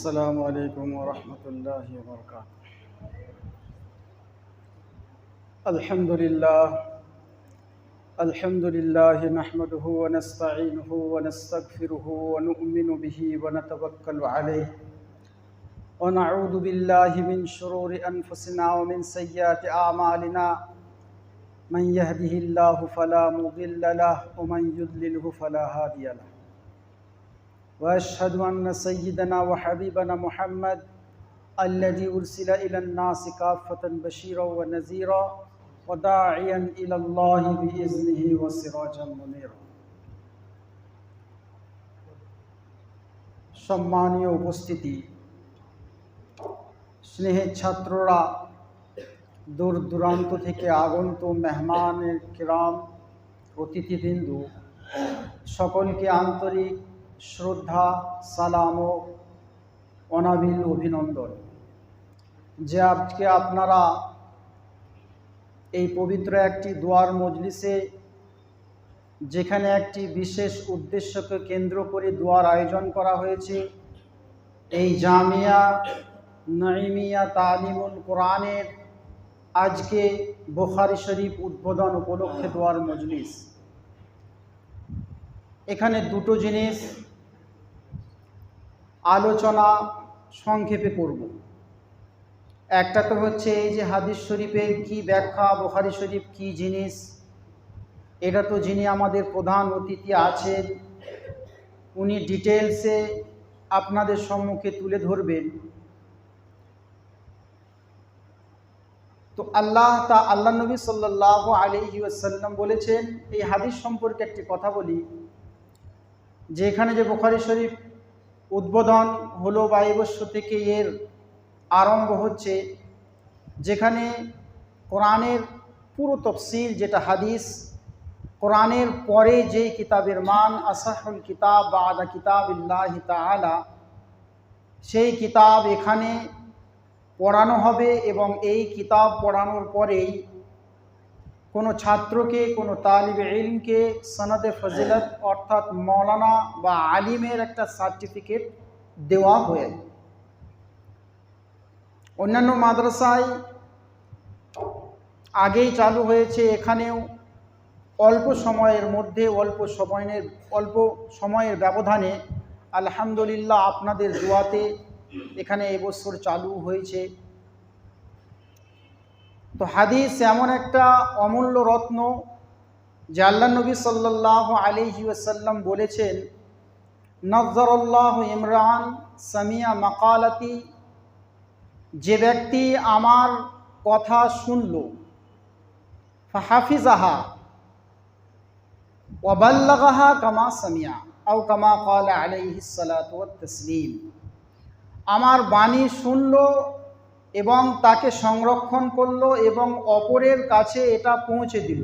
السلام عليكم ورحمة الله وبركاته الحمد لله الحمد لله نحمده ونستعينه ونستغفره ونؤمن به ونتوكل عليه ونعوذ بالله من شرور أنفسنا ومن سيئات أعمالنا من يهده الله فلا مضل له، ومن يضلله فلا هادي له۔ واشهد ان سيدنا وحبيبنا محمد الذي ارسل الى الناس كافه بشيرا ونذيرا وداعيا الى الله باذنه وسراجا منيرا সম্মানীয় উপস্থিতি স্নেহের ছাত্ররা দূর দূরান্ত থেকে আগন্ত মেহমানের কিরাম অতিথিবৃন্দু সকলকে আন্তরিক শ্রদ্ধা সালাম ও অনাবিল অভিনন্দন। যে আজকে আপনারা এই পবিত্র একটি দোয়ার মজলিসে, যেখানে একটি বিশেষ উদ্দেশ্যকে কেন্দ্র করে দোয়ার আয়োজন করা হয়েছে, এই জামিয়া নঈমিয়া তালিমুল কোরআনের আজকে বোখারি শরীফ উদ্বোধন উপলক্ষে দোয়ার মজলিস। এখানে দুটো জিনিস আলোচনা সংক্ষেপে করব একটা তো হচ্ছে এই যে হাদিস শরীফের কি ব্যাখ্যা, বোখারি শরীফ কি জিনিস? এটা তো যিনি আমাদের প্রধান অতিথি আছেন, উনি ডিটেলসে আপনাদের সম্মুখে তুলে ধরবেন। তো আল্লাহ তা, আল্লাহ নবী সাল্লাহ আলহি আসাল্লাম বলেছেন, এই হাদিস সম্পর্কে একটি কথা বলি যে এখানে যে বোখারি শরীফ উদ্বোধন হলো বা থেকে এর আরম্ভ হচ্ছে, যেখানে কোরআনের পুরো তফসিল যেটা হাদিস, কোরআনের পরে যেই কিতাবের মান, আসাহুল কিতাব বা আদা কিতাব ইল্লাহ তালা সেই কিতাব এখানে পড়ানো হবে এবং এই কিতাব পড়ানোর পরেই কোনো ছাত্রকে, কোনো তালিব ইলমকে সনদে ফজিলত অর্থাৎ মৌলানা বা আলিমের একটা সার্টিফিকেট দেওয়া হয়ে। অন্যান্য মাদ্রাসায় আগেই চালু হয়েছে, এখানেও অল্প সময়ের মধ্যে, অল্প সময়ের অল্প সময়ের ব্যবধানে আলহামদুলিল্লাহ আপনাদের দোয়াতে এখানে এবছর চালু হয়েছে। তো হাদিস এমন একটা অমূল্য রত্ন যে আল্লাহ নবী সাল্লাহ আলিহি ওসাল্লাম বলেছেন নজরুল্লাহ ইমরান সামিয়া মাকালাতি যে ব্যক্তি আমার কথা শুনল হাফিজাহা ওয়াবাল্লাগাহা কামা সামিয়া আও কামা কালা আলাইহি সালাত তসলিম আমার বাণী শুনল এবং তাকে সংরক্ষণ করল এবং অপরের কাছে এটা পৌঁছে দিল।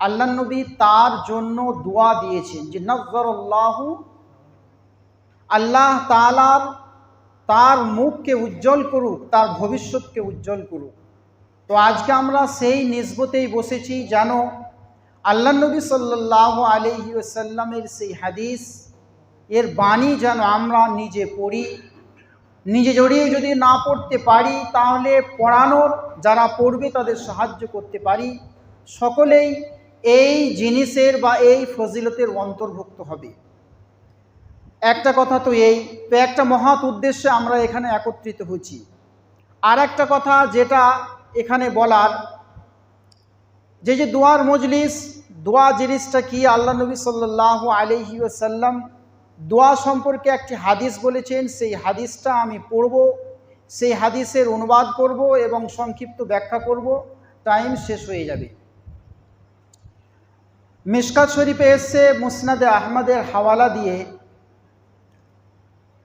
আল্লাহ নবী তার জন্য দোয়া দিয়েছেন যে নজরুল্লাহু আল্লাহ তালার তার মুখকে উজ্জ্বল করুক, তার ভবিষ্যৎকে উজ্জ্বল করুক। তো আজকে আমরা সেই নিসবতেই বসেছি যেন আল্লাহ নবী সাল্লাহ আলহি সাল্লামের সেই হাদিস, এর বাণী যেন আমরা নিজে পড়ি। নিজে জড়িয়ে যদি না পড়তে পারি, তাহলে পড়ানোর যারা পড়বে তাদের সাহায্য করতে পারি। সকলেই এই জিনিসের বা এই ফজিলতের অন্তর্ভুক্ত হবে। একটা কথা তো এই, তো একটা মহৎ উদ্দেশ্যে আমরা এখানে একত্রিত হয়েছি। আর একটা কথা যেটা এখানে বলার, যে যে দোয়ার মজলিস, দোয়া জিনিসটা কি আল্লাহ নবী সাল্লাহ আলহি সাল্লাম দোয়া সম্পর্কে একটি হাদিস বলেছেন, সেই হাদিসটা আমি পড়ব, সেই হাদিসের অনুবাদ করব এবং সংক্ষিপ্ত ব্যাখ্যা করব, টাইম শেষ হয়ে যাবে। মিশকাত শরীফে এসছে মুসনাদে আহমদের হাওয়ালা দিয়ে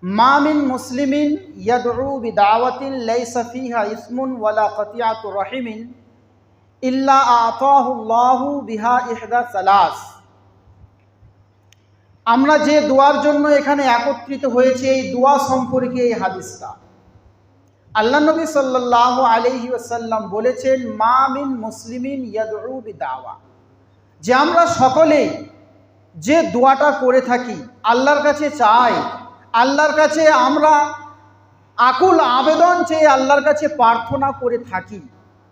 মামিন মুসলিমিন ইয়াদু বিদাওয়াতিন লাইসা ফিহা ইসমুন ওয়ালা কতিয়াতু রহিমিন ইল্লা আতাহুল্লাহু বিহা ইহদা সালাস। আমরা যে দোয়ার জন্য এখানে একত্রিত হয়েছে, এই দোয়া সম্পর্কে এই হাদিসটা। আল্লাহ নবী সাল্লাহ আলহি আসাল্লাম বলেছেন, মা মিন মুসলিমিন বিদাওয়া। যে আমরা সকলে যে দোয়াটা করে থাকি, আল্লাহর কাছে চাই, আল্লাহর কাছে আমরা আকুল আবেদন চেয়ে আল্লাহর কাছে প্রার্থনা করে থাকি।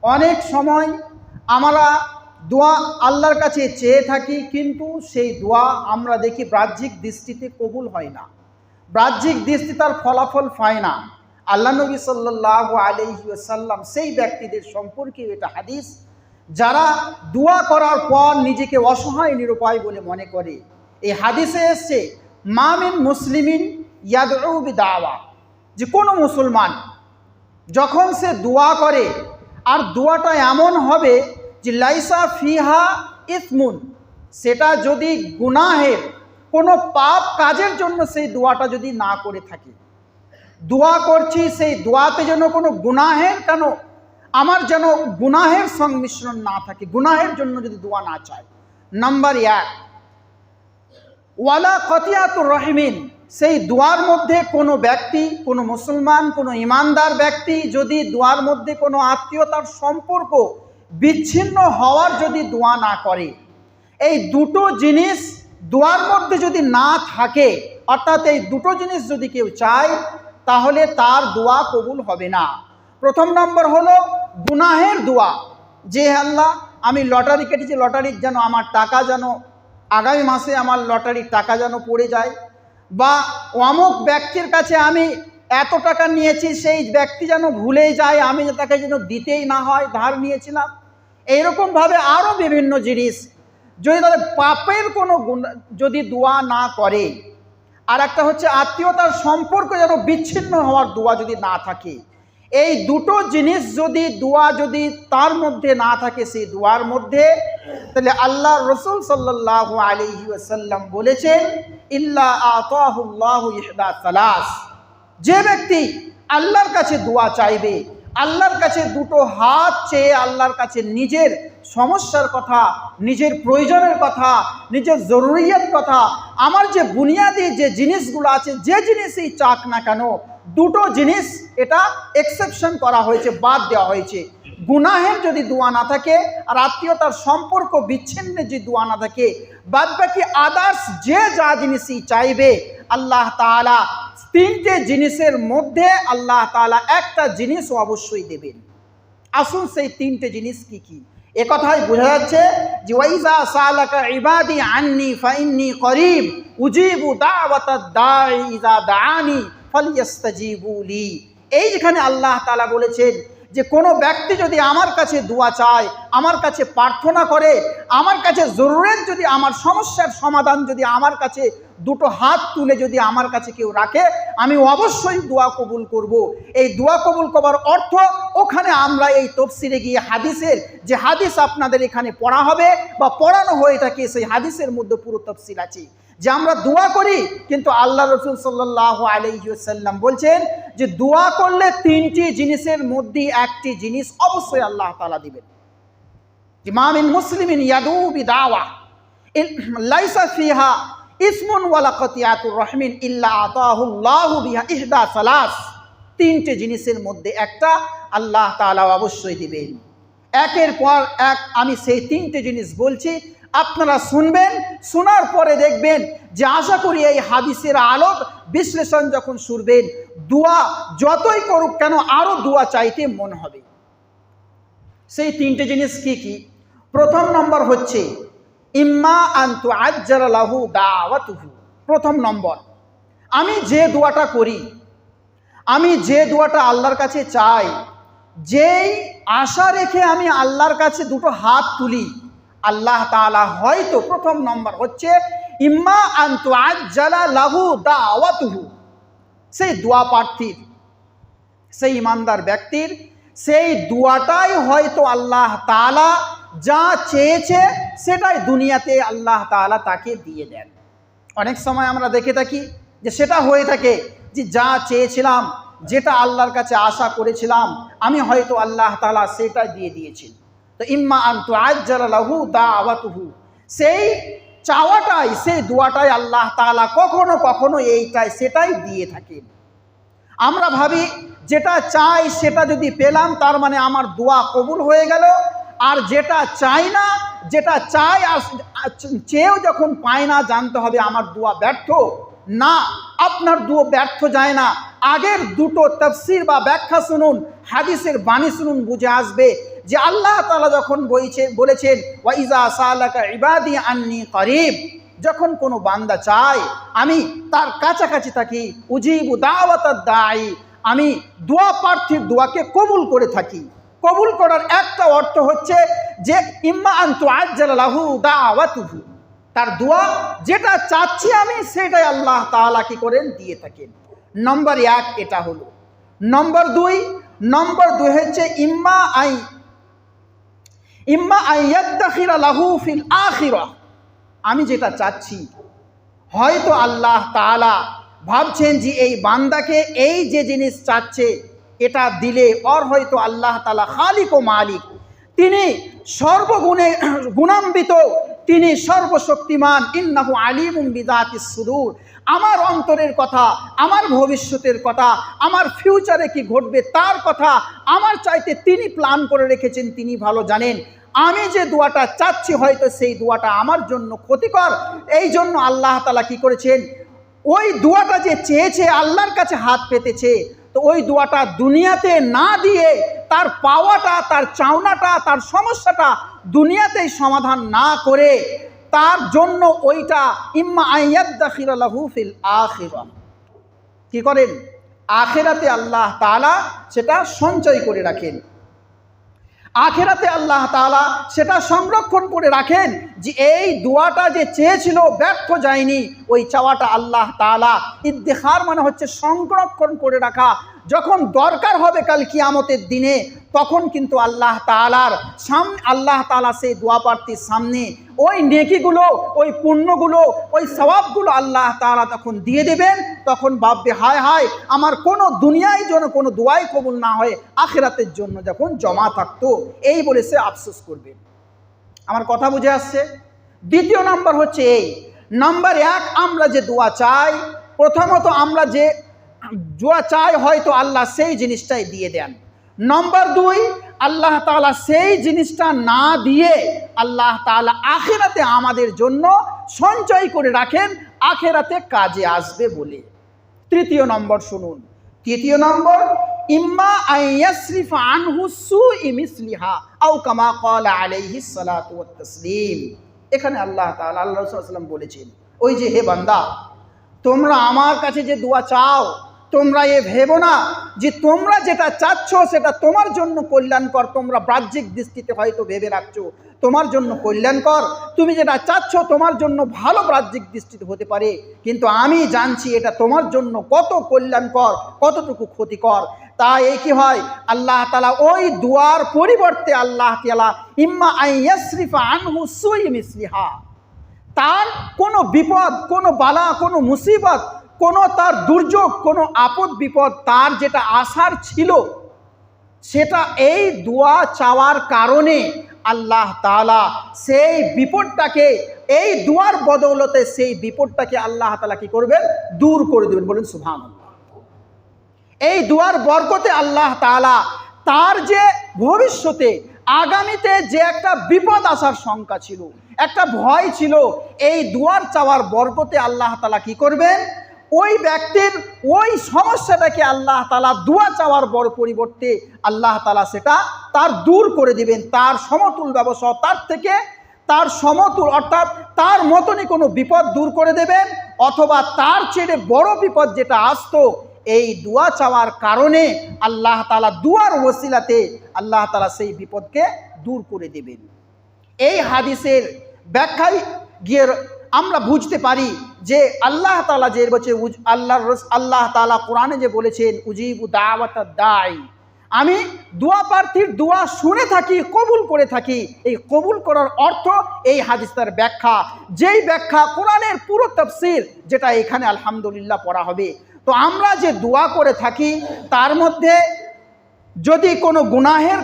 অনেক সময় আমরা দোয়া আল্লাহর কাছে চেয়ে থাকি, কিন্তু সেই দোয়া আমরা দেখি বাহ্যিক দৃষ্টিতে কবুল হয় না। বাহ্যিক দৃষ্টি তার ফলাফল পায় না। আল্লাহ নবী সাল্লাহ আলহিসাল্লাম সেই ব্যক্তিদের সম্পর্কে এটা হাদিস, যারা দোয়া করার পর নিজেকে অসহায়, নিরুপায় বলে মনে করে। এই হাদিসে এসছে মামিন মুসলিমিন ইয়াদউবি দাওয়া যে কোনো মুসলমান যখন সে দোয়া করে, আর দোয়াটা এমন হবে যে লাইসা ফিহা ইসমুন, সেটা যদি গুনাহের কোনো পাপ কাজের জন্য সেই দোয়াটা যদি না করে থাকে। দোয়া করছি, সেই দোয়াতে যেন কোনো গুনাহের কেন, আমার যেন গুনাহের সংমিশ্রণ না থাকে, গুনাহের জন্য যদি দোয়া না চায়। নাম্বার এক, ওয়ালা কতিয়াতুর রহিমিন, সেই দোয়ার মধ্যে কোনো ব্যক্তি, কোনো মুসলমান, কোনো ইমানদার ব্যক্তি যদি দোয়ার মধ্যে কোনো আত্মীয়তার সম্পর্ক বিচ্ছিন্ন হওয়ার যদি দোয়া না করে, এই দুটো জিনিস দোয়ার মধ্যে যদি না থাকে, অর্থাৎ এই দুটো জিনিস যদি কেউ চায়, তাহলে তার দোয়া কবুল হবে না। প্রথম নম্বর হলো গুনাহের দোয়া। যে আল্লাহ, আমি লটারি কেটেছি, লটারির যেন আমার টাকা যেন, আগামী মাসে আমার লটারির টাকা যেন পড়ে যায়, বা অমুক ব্যক্তির কাছে আমি এত টাকা নিয়েছি, সেই ব্যক্তি যেন ভুলেই যায়, আমি তাকে যেন দিতেই না হয়, ধার নিয়েছিলাম এইরকমভাবে আরও বিভিন্ন জিনিস। যদি তাদের পাপের কোনো যদি দোয়া না করে, আর একটা হচ্ছে আত্মীয়তার সম্পর্ক যেন বিচ্ছিন্ন হওয়ার দোয়া যদি না থাকে, এই দুটো জিনিস যদি দোয়া যদি তার মধ্যে না থাকে, সেই দোয়ার মধ্যে, তাহলে আল্লাহ রসুল সাল্লাহ আলহি আসাল্লাম বলেছেন, ইল্লা আতাহুল্লাহ ইহদা সালাস। যে ব্যক্তি আল্লাহর কাছে দোয়া চাইবে আল্লাহর কাছে দুটো হাত চেয়ে আল্লাহর কাছে নিজের সমস্যার কথা, নিজের প্রয়োজনের কথা, নিজের জরুরিয়াত কথা, আমার যে বুনিয়াদি যে জিনিসগুলো আছে, যে জিনিসই চাক না কেন, দুটো জিনিস এটা এক্সেপশন করা হয়েছে, বাদ দেওয়া হয়েছে। গুনাহের যদি দোয়া না থাকে আর আত্মীয়তার সম্পর্ক বিচ্ছিন্নের যদি দোয়া না থাকে বাদ বাকি আদার্স যে যা জিনিসই চাইবে, আল্লাহ তালা তিনটে জিনিসের মধ্যে আল্লাহ তালা একটা জিনিস অবশ্যই দেবেন। আসুন সেই তিনটে জিনিস কি কি? এ কথাই বোঝা যাচ্ছে যে ওয়াইজা সালাকা ইবাদি আননি ফাইন্নি করিম উজিবু দাওয়াত ইজা দাআনি ফালিয়াস্তাজিবু লি। এই যেখানে আল্লাহ তালা বলেছেন যে কোনো ব্যক্তি যদি আমার কাছে দোয়া চায়, আমার কাছে প্রার্থনা করে, আমার কাছে জরুরের যদি আমার সমস্যার সমাধান যদি আমার কাছে দুটো হাত তুলে যদি আমার কাছে কেউ রাখে, আমি অবশ্যই দোয়া কবুল করব। এই দোয়া কবুল করার অর্থ ওখানে আমরা এই তফসিরে গিয়ে হাদিসের যে হাদিস আপনাদের এখানে পড়া হবে বা পড়ানো হয়ে থাকে, সেই হাদিসের মধ্যে পুরো তফসিল আছে যে আমরা দোয়া করি, কিন্তু আল্লাহ রসুল সাল্লাহ আলহিসাল্লাম বলছেন যে দোয়া করলে তিনটি জিনিসের মধ্যে একটি জিনিস অবশ্যই আল্লাহ তালা দিবেন। ইমামিন মুসলিমিন ইয়াদুবি দাওয়া রহমিন আতাহুল্লাহু তিনটে জিনিসের মধ্যে একটা আল্লাহ তাআলা অবশ্যই দিবেন। একের পর এক আমি সেই তিনটে জিনিস বলছি আপনারা শুনবেন, শোনার পরে দেখবেন যে আশা করি এই হাদিসের আলোক বিশ্লেষণ যখন শুনবেন, দোয়া যতই করুক কেন আরও দোয়া চাইতে মন হবে। সেই তিনটে জিনিস কি কি? প্রথম নম্বর হচ্ছে, ইম্মা আন্তু আজ্জালাহু দাওয়াতুহু। প্রথম নম্বর, আমি যে দোয়াটা করি, আমি যে দোয়াটা আল্লাহর কাছে চাই, যেই আশা রেখে আমি আল্লাহর কাছে দুটো হাত তুলি আল্লাহ তাআলা হয়তো প্রথম নম্বর হচ্ছে, ইম্মা আন্তু আজ্জালা লাহু দাওয়াতুহু। সেই দোয়া প্রার্থীর, সেই ইমানদার ব্যক্তির, সেই দোয়াটাই হয়তো আল্লাহ তাআলা যা চেয়েছে সেটাই দুনিয়াতে আল্লাহ তাআলা তাকে দিয়ে দেন। অনেক সময় আমরা দেখে থাকি যে সেটা হয়ে থাকে যে যা চেয়েছিলাম, যেটা আল্লাহর কাছে আশা করেছিলাম, আমি হয়তো আল্লাহ তাআলা সেটা দিয়ে দিয়েছি তো ইম্মা আন্তু আজ্জালাহু দাওয়াতুহু। সেই চাওয়াটাই, সেই দোয়াটাই আল্লাহ তাআলা কখনো কখনো এইটাই, সেটাই দিয়ে থাকেন। আমরা ভাবি, যেটা চাই সেটা যদি পেলাম, তার মানে আমার দোয়া কবুল হয়ে গেল। আর যেটা চাই না, যেটা চাই আর চেয়েও যখন পায় না, জানতে হবে আমার দোয়া ব্যর্থ। না, আপনার দুয়ো ব্যর্থ যায় না। আগের দুটো তফসির বা ব্যাখ্যা শুনুন, হাদিসের বাণী শুনুন, বুঝে আসবে। যে আল্লাহ তালা যখন বইছে বলেছেন ওয়াইজা সালাকা ইবাদি আন্নি করিব যখন কোনো বান্দা চায়, আমি তার কাছাকাছি থাকি, উজিবু দাওয়াতার দায়ী আমি দোয়া প্রার্থীর দোয়াকে কবুল করে থাকি। কবুল করার একটা অর্থ হচ্ছে যে, ইম্মা আন্তু আজ্জালাহু দাওয়াতুহু তার দোয়া যেটা চাচ্ছি আমি, সেটাই আল্লাহ তাআলা কি করেন? দিয়ে থাকেন। নম্বর এক এটা হলো। নম্বর দুই নম্বর দুই হচ্ছে, ইম্মা আই ইম্মা আইয়াদ্দাখিরা লাহু ফিল আখিরা। আমি যেটা চাচ্ছি, হয়তো আল্লাহ তাআলা ভাবছেন যে এই বান্দাকে এই যে জিনিস চাচ্ছে, এটা দিলে অর হয়তো আল্লাহ তালা খালিক ও মালিক। তিনি সর্বগুণে গুণান্বিত, তিনি সর্বশক্তিমান, ইন্নাহু আলিমুম বিদাতিস সুদূর। আমার অন্তরের কথা, আমার ভবিষ্যতের কথা, আমার ফিউচারে কি ঘটবে তার কথা আমার চাইতে তিনি প্ল্যান করে রেখেছেন, তিনি ভালো জানেন। আমি যে দোয়াটা চাচ্ছি হয়তো সেই দোয়াটা আমার জন্য ক্ষতিকর। এই জন্য আল্লাহ তালা কি করেছেন? ওই দোয়াটা যে চেয়েছে, আল্লাহর কাছে হাত পেতেছে, তো ওই দোয়াটা দুনিয়াতে না দিয়ে তার পাওয়াটা, তার চাওনাটা, তার সমস্যাটা দুনিয়াতেই সমাধান না করে তার জন্য ওইটা ইম্মা আইয়াদ্দাখিরালাহু আখিরা। কি করেন? আখেরাতে আল্লাহ তাআলা সেটা সঞ্চয় করে রাখেন। আখেরাতে আল্লাহ তাআলা সেটা সংরক্ষণ করে রাখেন যে এই দোয়াটা যে চেয়েছিল, ব্যর্থ যায়নি, ওই চাওয়াটা আল্লাহ তাআলা ইদ্দেখার মানে হচ্ছে সংরক্ষণ করে রাখা যখন দরকার হবে কাল কিয়ামতের দিনে, তখন কিন্তু আল্লাহ তাআলার সামনে, আল্লাহ তালা সেই দোয়া প্রার্থীর সামনে ওই নেকিগুলো, ওই পুণ্যগুলো, ওই সওয়াবগুলো আল্লাহ তাআলা তখন দিয়ে দেবেন। তখন ভাববে, হায় হায়, আমার কোনো দুনিয়ায় যেন কোনো দোয়াই কবুল না হয়, আখেরাতের জন্য যখন জমা থাকতো। এই বলে সে আফসোস করবে। আমার কথা বুঝে আসছে? দ্বিতীয় নাম্বার হচ্ছে এই। নাম্বার এক, আমরা যে দোয়া চাই, প্রথমত আমরা যে দোয়া চাই হয়তো আল্লাহ সেই জিনিসটাই দিয়ে দেন। নম্বর দুই, আল্লাহ তাআলা সেই জিনিসটা না দিয়ে আল্লাহ তাআলা আখেরাতে আমাদের জন্য সঞ্চয় করে রাখেন, আখেরাতে কাজে আসবে বলে। তৃতীয় নম্বর শুনুন। তৃতীয় নম্বর, ইম্মা আইয়াসরিফ আনহু সুইমিসলিহা আও কামা ক্বালা আলাইহিস সালাতু তাসলিম। এখানে আল্লাহ তাআলা, আল্লাহ আলাইহি ওয়াসাল্লাম বলেছেন, ওই যে হে বান্দা, তোমরা আমার কাছে যে দোয়া চাও তোমরা এ ভেবো না যে তোমরা যেটা চাচ্ছ সেটা তোমার জন্য কল্যাণকর। তোমরা বাহ্যিক দৃষ্টিতে হয়তো ভেবে রাখছো, তোমার জন্য কল্যাণকর। তুমি যেটা চাচ্ছ তোমার জন্য ভালো বাহ্যিক দৃষ্টিতে হতে পারে, কিন্তু আমি জানছি এটা তোমার জন্য কত কল্যাণকর, কতটুকু ক্ষতিকর। তা এই কি হয়? আল্লাহ তালা ওই দুয়ার পরিবর্তে আল্লাহ তালা ইম্মা আইয়াসরিফা আনহু সুই মিসলিহা। তার কোনো বিপদ, কোনো বালা, কোনো মুসিবত কোনো তার দুর্যোগ, কোনো আপদ বিপদ, তার যেটা আসার ছিল, সেটা এই দোয়া চাওয়ার কারণে আল্লাহ তালা সেই বিপদটাকে, এই দুয়ার বদৌলতে সেই বিপদটাকে আল্লাহ তালা কি করবেন? দূর করে দেবেন। বলেন সুভান এই দুয়ার বরকতে আল্লাহ তালা তার যে ভবিষ্যতে, আগামীতে যে একটা বিপদ আসার শঙ্কা ছিল, একটা ভয় ছিল, এই দুয়ার চাওয়ার বরকতে আল্লাহ তালা কি করবেন? ওই ব্যক্তির ওই সমস্যাটাকে আল্লাহ তালা দোয়া চাওয়ার বড় পরিবর্তে আল্লাহ তালা সেটা তার দূর করে দিবেন, তার সমতুল ব্যবসা, তার থেকে তার সমতুল অর্থাৎ তার মতনই কোনো বিপদ দূর করে দেবেন অথবা তার চেয়ে বড় বিপদ যেটা আসতো, এই দোয়া চাওয়ার কারণে আল্লাহ তালা দুয়ার ওসিলাতে আল্লাহ তালা সেই বিপদকে দূর করে দেবেন। এই হাদিসের ব্যাখ্যায় গিয়ে আমরা বুঝতে পারি যে আল্লাহ তালা যে বলছে আল্লাহ আল্লাহ তালা কোরআনে যে বলেছেন, উজিবু দাওয়াত দায় আমি দোয়া প্রার্থীর দোয়া শুনে থাকি, কবুল করে থাকি। এই কবুল করার অর্থ এই হাদিসটার ব্যাখ্যা। যেই ব্যাখ্যা কোরআনের পুরো তফসির, যেটা এখানে আলহামদুলিল্লাহ পড়া হবে। তো আমরা যে দোয়া করে থাকি, তার মধ্যে যদি কোনো গুনাহের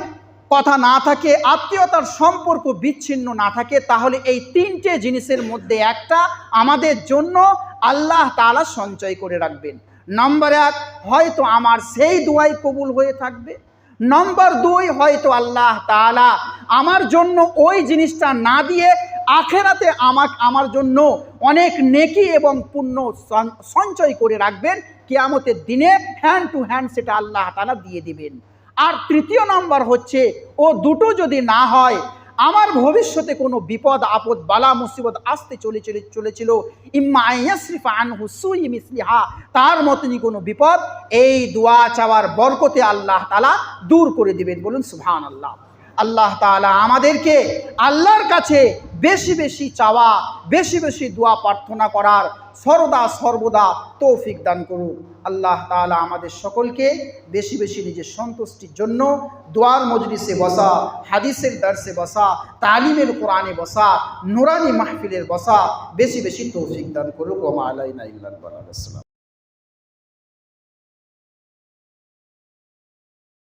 কথা না থাকে, আত্মীয়তার সম্পর্ক বিচ্ছিন্ন না থাকে, তাহলে এই তিনটে জিনিসের মধ্যে একটা আমাদের জন্য আল্লাহ তাআলা সঞ্চয় করে রাখবেন। নম্বর এক, হয়তো আমার সেই দোয়াই কবুল হয়ে থাকবে। নম্বর দুই, হয়তো আল্লাহ তাআলা আমার জন্য ওই জিনিসটা না দিয়ে আখেরাতে আমাক, আমার জন্য অনেক নেকি এবং পুণ্য সঞ্চয় করে রাখবেন। কেয়ামতের দিনে হ্যান্ড টু হ্যান্ড সেটা আল্লাহ তাআলা দিয়ে দিবেন। আর তৃতীয় নম্বর হচ্ছে, ও দুটো যদি না হয়, আমার ভবিষ্যতে কোনো বিপদ, আপদ, বালা, মুসিবত আসতে চলে চলে চলেছিল। ইম্মা আইয়াসরিফা আনহু সুই মিসলিহা, তার মতনই কোনো বিপদ, এই দোয়া চাওয়ার বরকতে আল্লাহ তালা দূর করে দিবেন। বলুন সুহান আল্লাহ আল্লাহ তাআলা আমাদেরকে আল্লাহর কাছে বেশি বেশি চাওয়া, বেশি বেশি দোয়া প্রার্থনা করার সর্বদা সর্বদা তৌফিক দান করুন আল্লাহ তাআলা আমাদের সকলকে বেশি বেশি নিজের সন্তুষ্টির জন্য দোয়ার মজলিসে বসা, হাদিসের দার্সে বসা, তালিমের কোরআনে বসা, নুরানি মাহফিলের বসা, বেশি বেশি তৌফিক দান করুক। ওমা আলাইনা